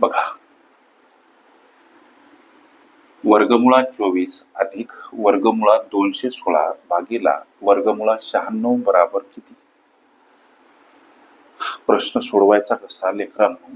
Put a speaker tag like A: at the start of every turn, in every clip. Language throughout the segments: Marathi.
A: बघा. वर्गमुळात चोवीस अधिक वर्गमुळात दोनशे सोळा भागीला वर्गमुळात शहाण्णव बराबर किती? प्रश्न सोडवायचा कसा लेकरांनो?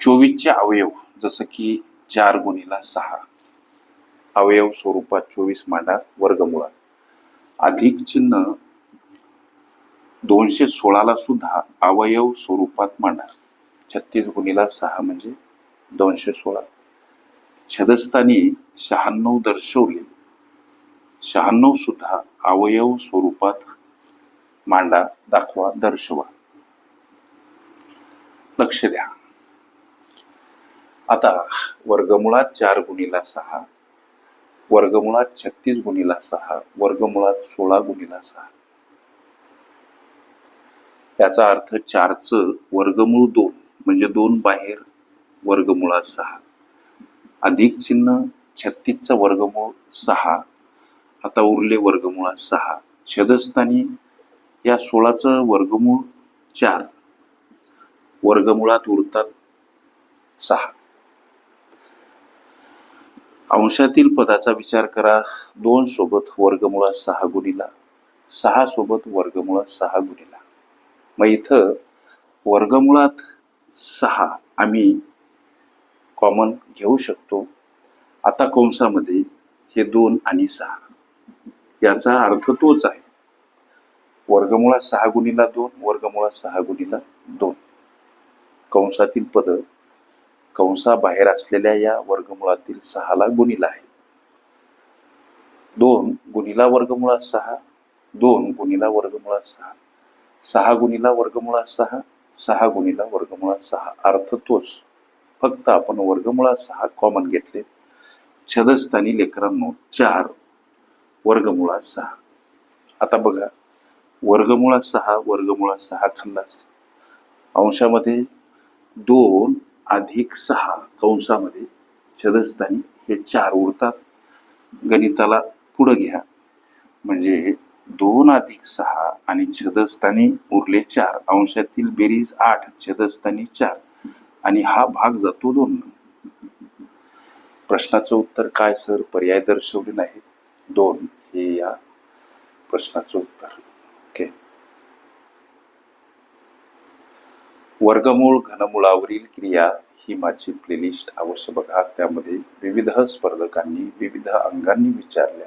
A: चोवीसचे अवयव जसं की चार गुणीला सहा. अवयव स्वरूपात चोवीस मांडा वर्गमुळात. अधिक चिन्ह दोनशे सोळाला सुद्धा अवयव स्वरूपात मांडा. छत्तीस गुणीला सहा म्हणजे दोनशे सोळा. छदस्थानी शहाण्णव दर्शवले. शहाण्णव सुद्धा अवयव स्वरूपात मांडा दाखवा दर्शवा. लक्ष द्या. आता वर्गमुळात चार गुणीला सहा वर्गमुळात छत्तीस गुणीला सहा वर्गमुळात सोळा गुणीला सहा. याचा अर्थ चारचं वर्गमूळ दोन म्हणजे दोन बाहेर वर्गमुळात सहा. अधिक चिन्ह छत्तीसचा वर्गमूळ सहा. आता उरले वर्गमुळात सहा. छदस्थानी या सोळाचं वर्गमूळ चार. वर्गमुळात उरतात सहा. अंशातील पदाचा विचार करा. दोन सोबत वर्गमुळात सहा गुणीला. सहा सोबत वर्गमुळात सहा गुणीला. मग इथं वर्गमुळात सहा आम्ही कॉमन घेऊ शकतो. आता कंसामध्ये हे दोन आणि सहा. याचा अर्थ तोच आहे. वर्गमुळात सहा गुणीला दोन वर्गमुळात सहा गुणीला दोन. कंसातील पद कंसाबाहेर असलेल्या या वर्गमुळातील सहाला गुणीला आहे. दोन गुणीला वर्गमुळात सहा दोन गुणीला वर्गमुळात सहा. सहा गुणीला वर्गमुळात सहा सहा गुणीला वर्गमुळात सहा. अर्थ तोच. फक्त आपण वर्गमुळात सहा कॉमन घेतले. छदस्थानी लेकरांनो चार वर्गमुळात सहा. आता बघा वर्गमुळात सहा वर्गमुळात सहा खाल्लास. अंशामध्ये दोन अधिक सहा कंसामध्ये छदस्थानी हे चार उरतात. गणिताला पुढं घ्या. म्हणजे दोन अधिक सहा आणि छदस्थानी उरले चार. अंशातील बेरीज आठ छदस्थानी चार. आणि हा भाग जातो दोन. प्रश्नाचं उत्तर काय सर? पर्याय दर्शवले नाही दोन हे या प्रश्नाचं उत्तर. ओके. वर्गमूळ घनमुळावरील क्रिया ही माझी प्लेलिस्ट अवश्य बघा. त्यामध्ये विविध स्पर्धकांनी विविध अंगांनी विचारल्या.